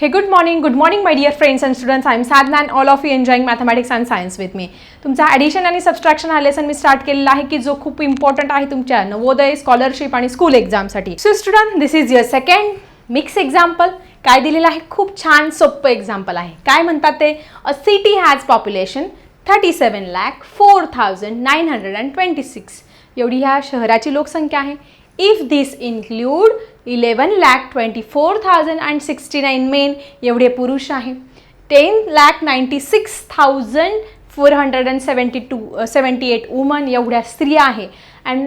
Hey good morning good morning my dear friends and students I am Sadna and all of you enjoying mathematics and science with me तुमचा addition आणि subtraction हा lesson मी start केलेला आहे की जो खूप important आहे तुमच्या नवोदय स्कॉलरशिप आणि स्कूल एक्झामसाठी so student this is your second mix example काय दिलेलं आहे? खूप छान सोपं एक्झाम्पल आहे. काय म्हणतात ते? A city has population thirty seven lakh four thousand nine hundred and twenty six एवढी ह्या शहराची लोकसंख्या आहे. If this include eleven lakh twenty four thousand and sixty nine men एवढे पुरुष आहे ten lakh ninety six thousand four hundred and seventy two seventy eight women एवढ्या स्त्रिया आहे and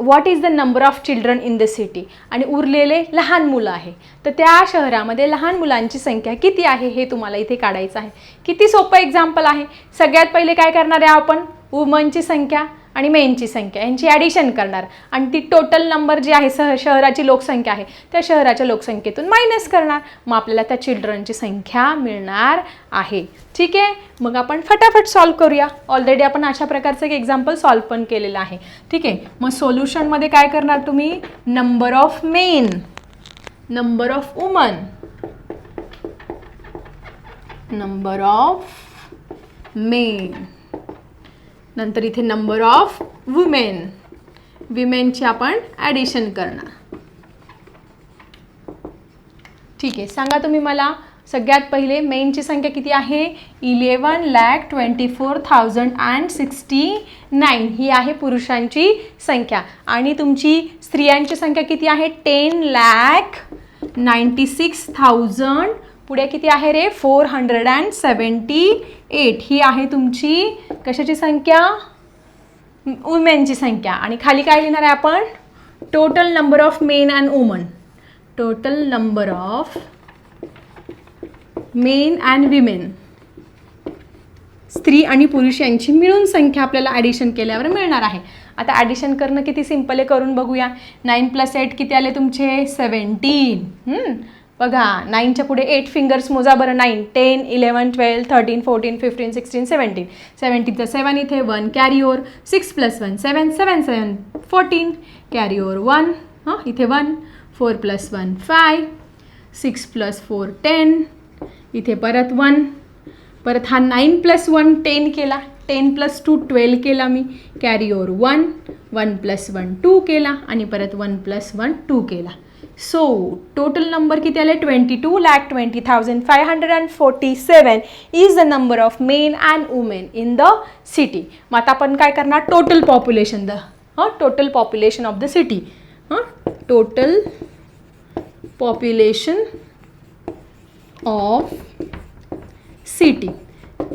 what is the number of children in the city आणि उरलेले लहान मुलं आहे तर त्या शहरामध्ये लहान मुलांची संख्या किती आहे हे तुम्हाला इथे काढायचं आहे किती सोपं एक्झाम्पल आहे सगळ्यात पहिले काय करणार आहे आपण वुमनची संख्या आणि मेनची संख्या यांची ॲडिशन करणार. आणि ती टोटल नंबर जी आहे सह शहराची लोकसंख्या आहे त्या शहराच्या लोकसंख्येतून मायनस करणार. मग आपल्याला त्या चिल्ड्रनची संख्या मिळणार आहे. ठीक आहे? मग आपण फटाफट सॉल्व करूया. ऑलरेडी आपण अशा प्रकारचं एक एक्झाम्पल सॉल्व पण केलेलं आहे. ठीक आहे? मग सोल्युशनमध्ये काय करणार तुम्ही? Number of men number of women number of men नंतर इथे नंबर ऑफ वुमेन विमेनची आपण ॲडिशन करणार. ठीक आहे सांगा तुम्ही मला सगळ्यात पहिले मेनची संख्या किती आहे? Eleven lakh twenty four thousand and sixty nine ही आहे पुरुषांची संख्या. आणि तुमची स्त्रियांची संख्या किती आहे? Ten lakh ninety six thousand पुढे किती आहे रे? Four hundred and seventy eight. ही आहे तुमची कशाची संख्या? वुमेनची संख्या. आणि खाली काय लिहिणार आहे आपण? Total number of men and women total number of men and women स्त्री आणि पुरुष यांची मिळून संख्या आपल्याला ॲडिशन केल्यावर मिळणार आहे. आता ॲडिशन करणं किती सिंपल आहे करून बघूया. नाईन प्लस एट किती आले तुमचे? सेवन्टीन बघा नाईनच्या पुढे एट फिंगर्स मोजा बरं nine ten eleven twelve thirteen fourteen fifteen sixteen seventeen सेवन्टीनचं seven इथे one carry over six plus one seven seven seven fourteen carry over one हां इथे one four plus one five six plus four ten इथे परत one परत हा nine plus one ten केला. Ten plus two twelve केला मी. Carry over one one plus one two केला. आणि परत वन प्लस वन टू केला. सो टोटल नंबर किती आले twenty two lakh twenty thousand five hundred and forty seven is the number of men and women in the city मग आता आपण काय करणार? Total population the. हां? Total population of the city हां? Total population of city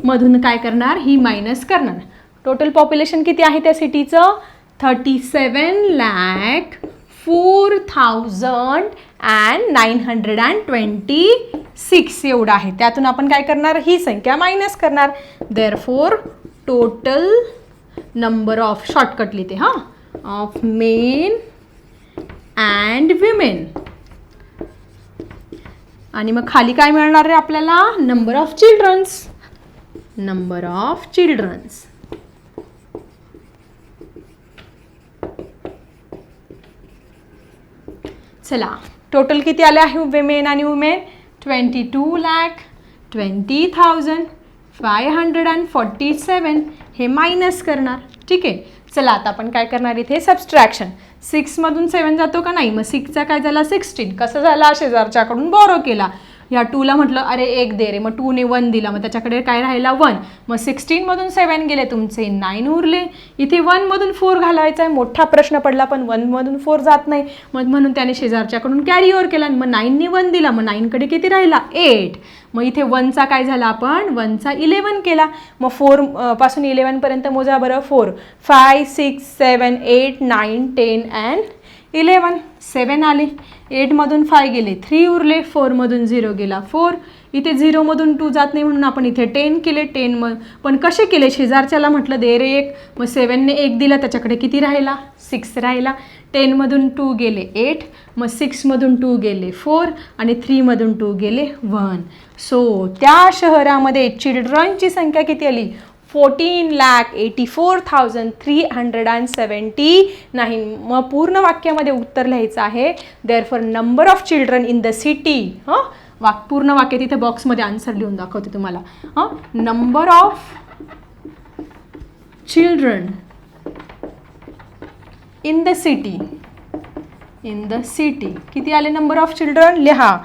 मधून काय करणार? ही मायनस करणार. टोटल पॉप्युलेशन किती आहे त्या सिटीचं thirty seven lakh four thousand and nine hundred and twenty six एवढं आहे. त्यातून आपण काय करणार? ही संख्या मायनस करणार. Therefore total number of shortcut लिहिते हां? ऑफ मेन अँड विमेन आणि मग खाली काय मिळणार आहे आपल्याला? Number of childrens number of childrens चला. टोटल किती आले आहे वेमेन आणि women twenty two lakh twenty thousand five hundred and forty seven हे मायनस करणार. ठीक आहे? चला आता आपण काय करणार इथे? सबस्ट्रॅक्शन सिक्समधून सेवन जातो का नाही? मग सिक्सचा काय झाला? सिक्स्टीन कसं झाला? शेजारच्याकडून बोरो केला. ह्या टूला म्हटलं अरे एक दे रे. मग टूने वन दिला. मग त्याच्याकडे काय राहिला? वन मग सिक्स्टीनमधून सेवन गेले तुमचे. नाईन उरले. इथे वनमधून फोर घालायचा आहे. मोठा प्रश्न पडला पण वनमधून फोर जात नाही. मग म्हणून त्याने शेजारच्याकडून कॅरी ओव्हर केला मग नाईनने वन दिला. मग नाईनकडे किती राहिला? एट मग इथे वनचा काय झाला आपण? वनचा इलेवन केला. मग फोरपासून इलेवनपर्यंत मोजा बरं. Four five six seven eight nine ten and eleven seven आले. एटमधून फाय गेले. थ्री उरले फोरमधून झिरो गेला. फोर इथे झिरोमधून टू जात नाही म्हणून आपण इथे टेन केले. टेन म पण कसे केले? शेजारच्याला म्हटलं दे रे एक. मग सेवनने एक दिला त्याच्याकडे किती राहिला? सिक्स राहिला. टेनमधून टू गेले एट. मग सिक्समधून टू गेले फोर. आणि थ्रीमधून टू गेले वन. सो त्या शहरामध्ये चिल्ड्रनची संख्या किती आली? Fourteen lakh eighty four thousand three hundred and seventy nine मग पूर्ण वाक्यामध्ये उत्तर लिहायचं आहे therefore number of children in the city हां? वाक पूर्ण वाक्य तिथे बॉक्समध्ये आन्सर लिहून दाखवते तुम्हाला. हां? Number of children in the city in the city किती आले नंबर ऑफ चिल्ड्रन लिहा.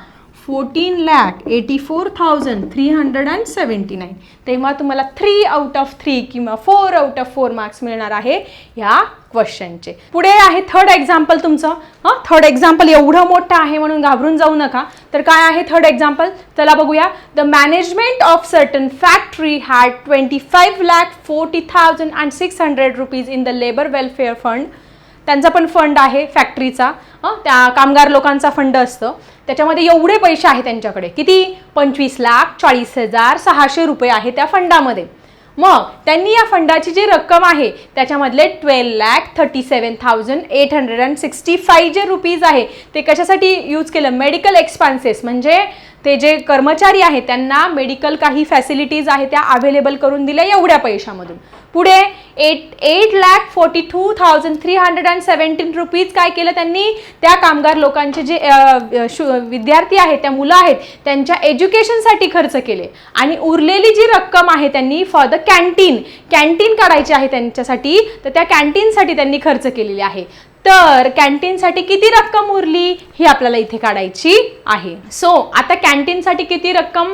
Fourteen lakh eighty four thousand three hundred and seventy nine तेव्हा तुम्हाला थ्री आउट ऑफ थ्री किंवा four out of four marks मिळणार आहे ह्या क्वेश्चनचे पुढे आहे थर्ड एक्झाम्पल तुमचं. हां थर्ड एक्झाम्पल एवढं मोठं आहे म्हणून घाबरून जाऊ नका. तर काय आहे थर्ड एक्झाम्पल चला बघूया. The management of certain factory had twenty five lakh forty thousand and six hundred rupees in the labour welfare fund त्यांचा पण फंड आहे फॅक्टरीचा हं, त्या कामगार लोकांचा फंड असतं. त्याच्यामध्ये एवढे पैसे आहे त्यांच्याकडे. किती? पंचवीस लाख चाळीस हजार सहाशे रुपये आहे त्या फंडामध्ये मग त्यांनी या फंडाची जी रक्कम आहे त्याच्यामधले twelve lakh thirty seven thousand eight hundred and sixty five जे रुपीज आहे ते कशासाठी यूज केलं? मेडिकल एक्सपान्सेस म्हणजे ते जे कर्मचारी आहेत त्यांना मेडिकल काही फॅसिलिटीज आहे त्या अवेलेबल करून दिल्या एवढ्या पैशामधून. पुढे eight eight lakh forty two thousand three hundred and seventeen rupees काय केलं त्यांनी? त्या कामगार लोकांचे जे विद्यार्थी आहेत त्या मुलं आहेत त्यांच्या एज्युकेशनसाठी खर्च केले. आणि उरलेली जी रक्कम आहे त्यांनी फॉर द कॅन्टीन कॅन्टीन काढायची आहे त्यांच्यासाठी तर त्या कॅन्टीनसाठी त्यांनी खर्च केलेली आहे. तर कॅन्टीनसाठी किती रक्कम उरली ही आपल्याला इथे काढायची आहे. सो आता कॅन्टीनसाठी किती रक्कम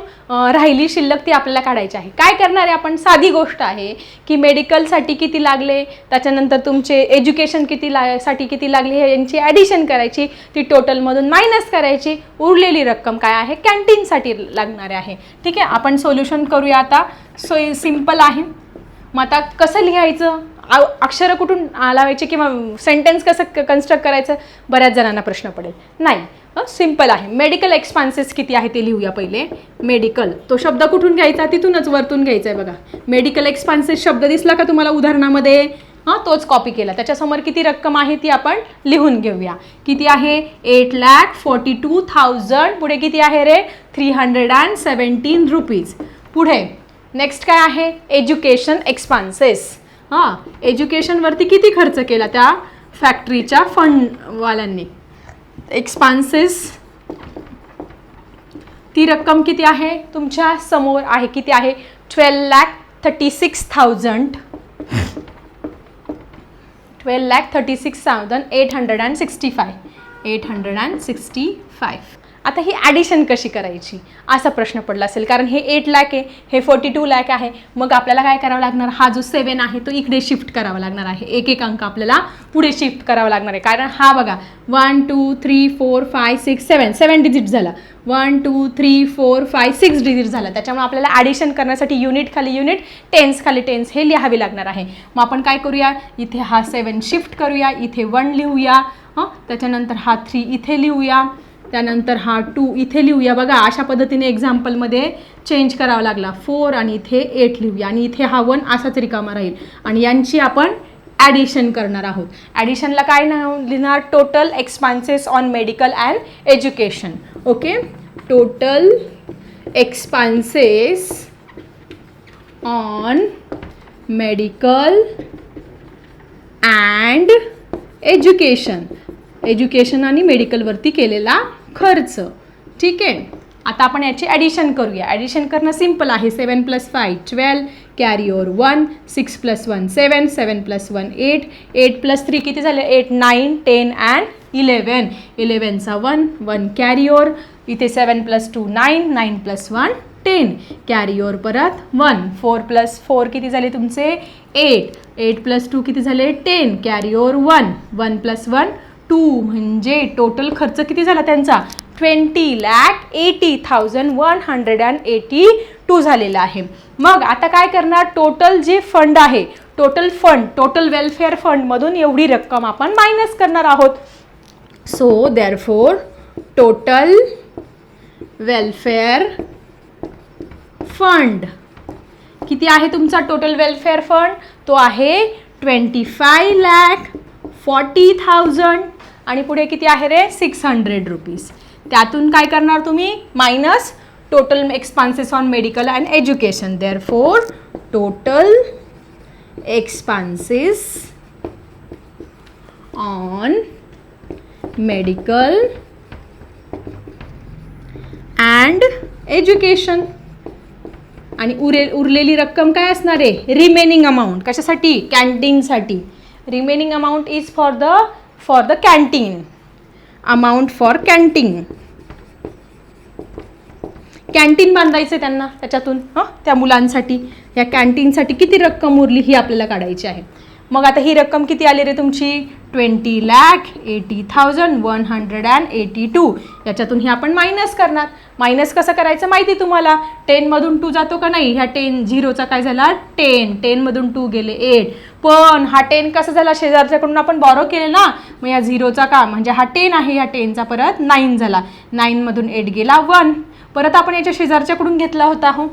राहिली शिल्लक ती आपल्याला काढायची आहे. काय करणार आहे आपण? साधी गोष्ट आहे की मेडिकलसाठी किती लागले त्याच्यानंतर तुमचे एज्युकेशन किती ला साठी किती लागले हे यांची ॲडिशन करायची ती टोटलमधून मायनस करायची उरलेली रक्कम काय आहे? कॅन्टीनसाठी लागणारे आहे. ठीक आहे आपण सोल्युशन करूया आता. सो सिंपल आहे. मग आता कसं लिहायचं? अक्षरं कुठून आ- लावायची किंवा सेंटेन्स कसं कन्स्ट्रक्ट करायचं? बऱ्याच जणांना प्रश्न पडेल. नाही. सिंपल आहे. मेडिकल एक्सपान्सेस किती आहे ते लिहूया पहिले. मेडिकल तो शब्द कुठून घ्यायचा? तिथूनच वरतून घ्यायचा आहे बघा. मेडिकल एक्सपान्सेस शब्द दिसला का तुम्हाला उदाहरणामध्ये? हां तोच कॉपी केला. त्याच्यासमोर किती रक्कम आहे ती आपण लिहून घेऊया. किती आहे? Eight lakh forty two thousand पुढे किती आहे रे? Three hundred and seventeen rupees पुढे. नेक्स्ट काय आहे? एज्युकेशन एक्सपान्सेस हां एज्युकेशनवरती किती खर्च केला त्या फॅक्टरीच्या फंडवाल्यांनी एक्सपान्सेस ती रक्कम किती आहे? तुमच्यासमोर आहे किती आहे? Twelve lakh thirty six thousand twelve lakh thirty six thousand eight hundred and sixty five eight hundred and sixty five आता ही ॲडिशन कशी करायची? असा प्रश्न पडला असेल. कारण हे एट लॅक आहे हे फोर्टी टू लॅक आहे. मग आपल्याला काय करावं लागणार? हा जो सेवन आहे तो इकडे शिफ्ट करावा लागणार आहे. एक एक अंक आपल्याला पुढे शिफ्ट करावा लागणार आहे. कारण हा बघा one two three four five six seven seven digit झाला. One two three four five six digit झाला. त्याच्यामुळे आपल्याला ॲडिशन करण्यासाठी युनिट खाली युनिट टेन्स खाली टेन्स हे लिहावे लागणार आहे. मग आपण काय करूया? इथे हा सेवन शिफ्ट करूया. इथे वन लिहूया. हां? त्याच्यानंतर हा थ्री इथे लिहूया. त्यानंतर हा टू इथे लिहूया. बघा अशा पद्धतीने एक्झाम्पलमध्ये चेंज करावा लागला. फोर आणि इथे एट लिहूया. आणि इथे हा वन असाच रिकामा राहील. आणि यांची आपण ॲडिशन करणार आहोत. ॲडिशनला काय नाव लिहिणार? Total expenses on medical and education okay total expenses on medical and education education आणि मेडिकलवरती केलेला खर्च. ठीक आहे? आता आपण याची ॲडिशन करूया. ॲडिशन करणं सिंपल आहे. Seven plus five twelve carry over one six plus one seven seven plus one eight eight plus three किती झाले? Eight nine ten and eleven इलेवनचा one one carry over इथे seven plus two nine nine plus one ten carry over परत one four plus four किती झाले तुमचे? Eight eight plus two किती झाले? Ten carry over one one plus one two म्हणजे total खर्च किती झाला त्यांचा? Twenty lakh eighty thousand one hundred and eighty two झालेला आहे. मग आता काय करणार? टोटल जे फंड आहे टोटल फंड टोटल वेलफेअर फंडमधून एवढी रक्कम आपण मायनस करणार आहोत. So therefore total welfare fund किती आहे तुमचा टोटल वेलफेअर फंड तो आहे twenty five lakh forty thousand आणि पुढे किती आहे रे? सिक्स हंड्रेड रुपीज त्यातून काय करणार तुम्ही? Minus total expenses on medical and education therefore total expenses on medical and education आणि उरे उरलेली रक्कम काय असणार आहे? रिमेनिंग अमाऊंट कशासाठी? कॅन्टीनसाठी remaining amount is for the for the canteen amount for canteen canteen बांधायचं त्यांना त्याच्यातून हां? त्या मुलांसाठी. या कॅन्टीनसाठी किती रक्कम उरली ही आपल्याला काढायची आहे. मग आता ही रक्कम किती आली रे तुमची? Twenty lakh eighty thousand one hundred and eighty two याच्यातून ही आपण मायनस करणार. मायनस कसं करायचं माहिती तुम्हाला? टेनमधून टू जातो का नाही? ह्या टेन झिरोचा काय झाला? टेन टेनमधून टू गेले एट पण हा टेन कसा झाला? शेजारच्याकडून आपण बॉरो केले ना? मग या झिरोचा का? म्हणजे हा टेन आहे ह्या टेनचा परत नाईन झाला. नाईनमधून एट गेला वन परत आपण याच्या शेजारच्याकडून घेतला होता हो.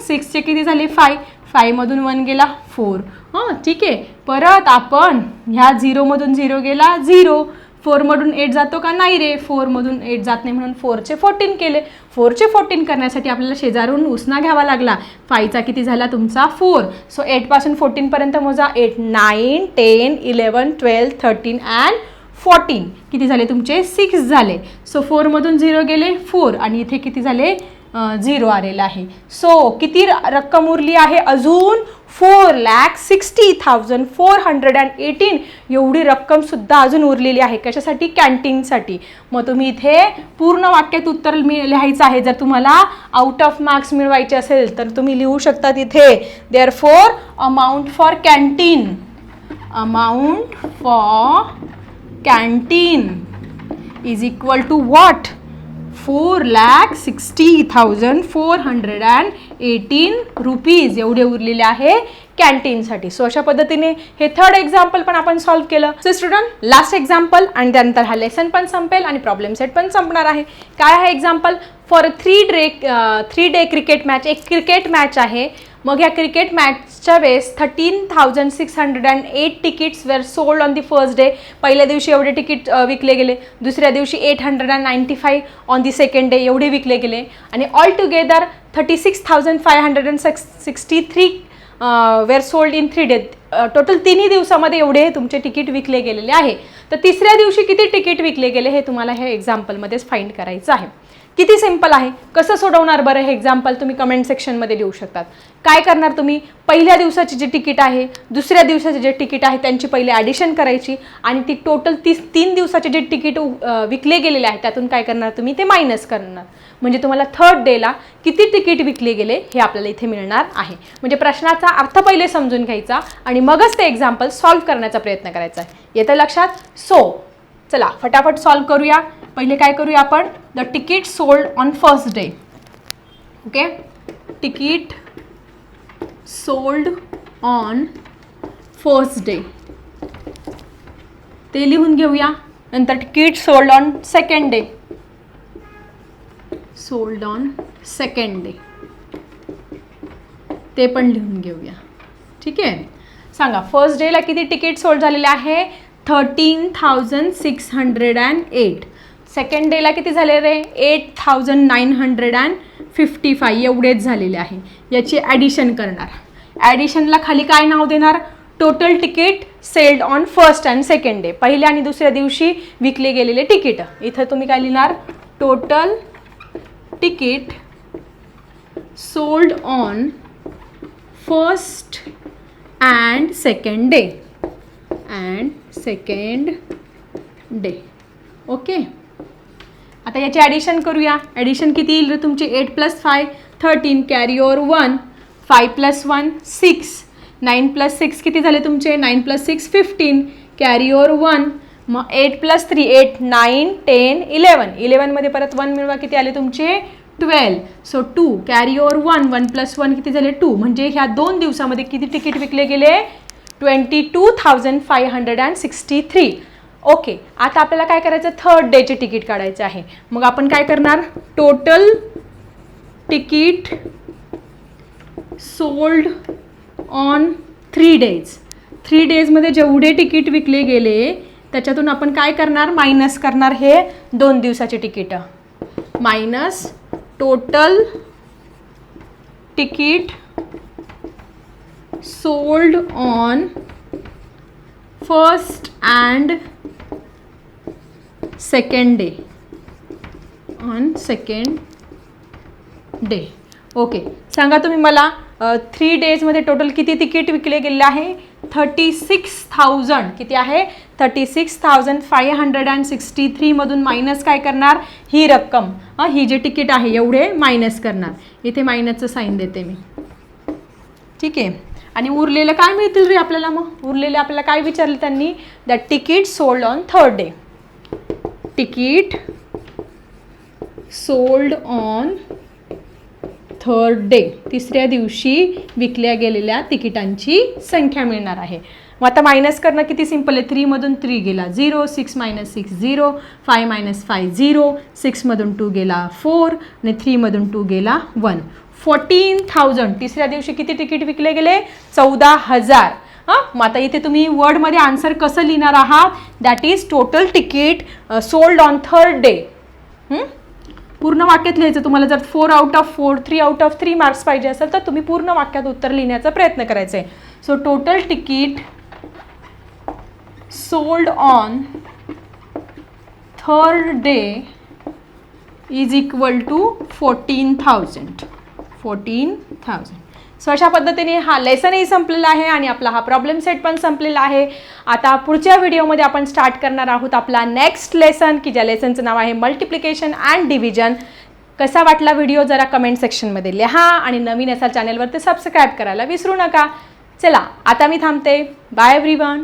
सिक्सचे किती झाले? फाय फायमधून वन गेला फोर हां ठीक. आहे परत आपण ह्या झिरोमधून झिरो गेला झिरो फोरमधून एट जातो का नाही रे? फोरमधून एट जात नाही म्हणून फोरचे फोर्टीन केले. फोरचे फोर्टीन करण्यासाठी आपल्याला शेजारून उसना घ्यावा लागला. फायचा किती झाला तुमचा? फोर सो एटपासून फोर्टीनपर्यंत मोजा. Eight nine ten eleven twelve thirteen and fourteen किती झाले तुमचे? सिक्स झाले. सो फोरमधून झिरो गेले. फोर आणि इथे किती झाले? झिरो आलेलं आहे. सो किती रक्कम उरली आहे? अजून four lakh sixty thousand four hundred and eighteen एवढी रक्कमसुद्धा अजून उरलेली आहे. कशासाठी? कॅन्टीनसाठी. मग तुम्ही इथे पूर्ण वाक्यात उत्तर मी लिहायचं आहे. जर तुम्हाला आउट ऑफ मार्क्स मिळवायचे असेल तर तुम्ही लिहू शकता तिथे therefore amount for canteen amount for canteen is equal to what four lakh sixty thousand four hundred and eighteen rupees एवढे उरलेले आहे कॅन्टीनसाठी. सो अशा पद्धतीने हे थर्ड एक्झाम्पल पण आपण सॉल्व्ह केलं. सो स्टुडंट लास्ट एक्झाम्पल आणि त्यानंतर हा लेसन पण संपेल आणि प्रॉब्लेम सेट पण संपणार आहे. काय आहे example for three day three day cricket match एक क्रिकेट मॅच आहे. मग या क्रिकेट मॅचच्या वेळेस thirteen thousand six hundred and eight tickets were sold on the first day पहिल्या दिवशी एवढे तिकीट विकले गेले. दुसऱ्या दिवशी eight hundred and ninety five on the second day एवढे विकले गेले. आणि all together thirty six thousand five hundred and six sixty three were sold in three day total तिन्ही दिवसामध्ये एवढे तुमचे तिकीट विकले गेलेले आहे. तर तिसऱ्या दिवशी किती तिकीट विकले गेले हे तुम्हाला हे एक्झाम्पलमध्येच फाईंड करायचं आहे. किती सिंपल आहे? कसं सोडवणार बरं हे एक्झाम्पल तुम्ही कमेंट सेक्शनमध्ये लिहू शकतात. काय करणार तुम्ही? पहिल्या दिवसाची जी तिकीट आहे दुसऱ्या दिवसाचे जे तिकीट आहे त्यांची पहिले ॲडिशन करायची आणि ती टोटल तीस तीन दिवसाचे जे तिकीट विकले गेलेले आहे त्यातून काय करणार तुम्ही? ते मायनस करणार. म्हणजे तुम्हाला थर्ड डेला किती तिकीट विकले गेले हे आपल्याला इथे मिळणार आहे. म्हणजे प्रश्नाचा अर्थ पहिले समजून घ्यायचा आणि मगच ते एक्झाम्पल सॉल्व्ह करण्याचा प्रयत्न करायचा आहे. येतं लक्षात? सो चला फटाफट सॉल्व्ह करूया. पहिले काय करूया आपण? The ticket sold on first day okay ticket sold on first day ते लिहून घेऊया. नंतर ticket sold on second day sold on second day ते पण लिहून घेऊया. ठीक आहे? सांगा फर्स्ट डेला किती तिकीट सोल्ड झालेले आहे? Thirteen thousand six hundred and eight second डेला किती झाले रे? Eight thousand nine hundred and fifty five एवढेच झालेले आहे. याची ॲडिशन करणार. ॲडिशनला खाली काय नाव देणार? Total ticket sold on first and second day पहिल्या आणि दुसऱ्या दिवशी विकले गेलेले तिकीट इथं तुम्ही काय लिहिणार? Total ticket sold on first and second day and second day okay आता याची ॲडिशन करूया. ॲडिशन किती येईल रे तुमची? Eight plus five thirteen carry over one five plus one six nine plus six किती झाले तुमचे? Nine plus six fifteen carry over one मग eight plus three eight nine ten eleven इलेवनमध्ये परत वन मिळवा किती आले तुमचे? Twelve so two carry over one one plus one किती झाले? टू म्हणजे ह्या दोन दिवसामध्ये किती तिकीट विकले गेले? Twenty two thousand five hundred and sixty three okay आता आपल्याला काय करायचं? थर्ड डेचे तिकीट काढायचं आहे. मग आपण काय करणार? Total ticket sold on three days three डेजमध्ये जेवढे तिकीट विकले गेले त्याच्यातून आपण काय करणार? मायनस करणार हे दोन दिवसाचे ticket. Minus total ticket sold on first and second day on second day okay सांगा तुम्ही मला थ्री डेजमध्ये टोटल किती तिकीट विकले गेले आहे? थर्टी सिक्स थाउजंड किती आहे? Thirty six thousand five hundred and sixty थ्रीमधून minus काय करणार? ही रक्कम. ही जे तिकीट आहे एवढे मायनस करणार. इथे मायनसचं साईन देते मी. ठीक आहे? आणि उरलेलं काय मिळतील रे आपल्याला मग? उरलेलं आपल्याला काय विचारलं त्यांनी? That ticket sold on third day ticket sold on third day तिसऱ्या दिवशी विकल्या गेलेल्या तिकिटांची संख्या मिळणार आहे. मग आता मायनस करणं किती सिंपल आहे? थ्रीमधून थ्री गेला zero six minus six zero five minus five zero सिक्समधून two गेला फोर आणि थ्रीमधून टू गेला वन फोर्टीन थाउजंड तिसऱ्या दिवशी किती तिकीट विकले गेले? चौदा हजार. हां? मग आता इथे तुम्ही वर्डमध्ये आन्सर कसं लिहिणार आहात? That is total ticket sold on third day पूर्ण वाक्यात लिहायचं. तुम्हाला जर four out of four three out of three marks पाहिजे असेल तर तुम्ही पूर्ण वाक्यात उत्तर लिहिण्याचा प्रयत्न करायचा आहे so total ticket sold on third day is equal to fourteen thousand fourteen thousand so अशा पद्धतीने हा लेसनही संपलेला आहे आणि आपला हा प्रॉब्लेम सेट पण संपलेला आहे. आता पुढच्या व्हिडिओमध्ये आपण स्टार्ट करणार आहोत आपला नेक्स्ट लेसन की ज्या लेसनचं नाव आहे मल्टिप्लिकेशन अँड डिव्हिजन कसा वाटला व्हिडिओ जरा कमेंट सेक्शनमध्ये लिहा आणि नवीन असाल चॅनलवर ते सबस्क्राईब करायला विसरू नका. चला आता मी थांबते. Bye everyone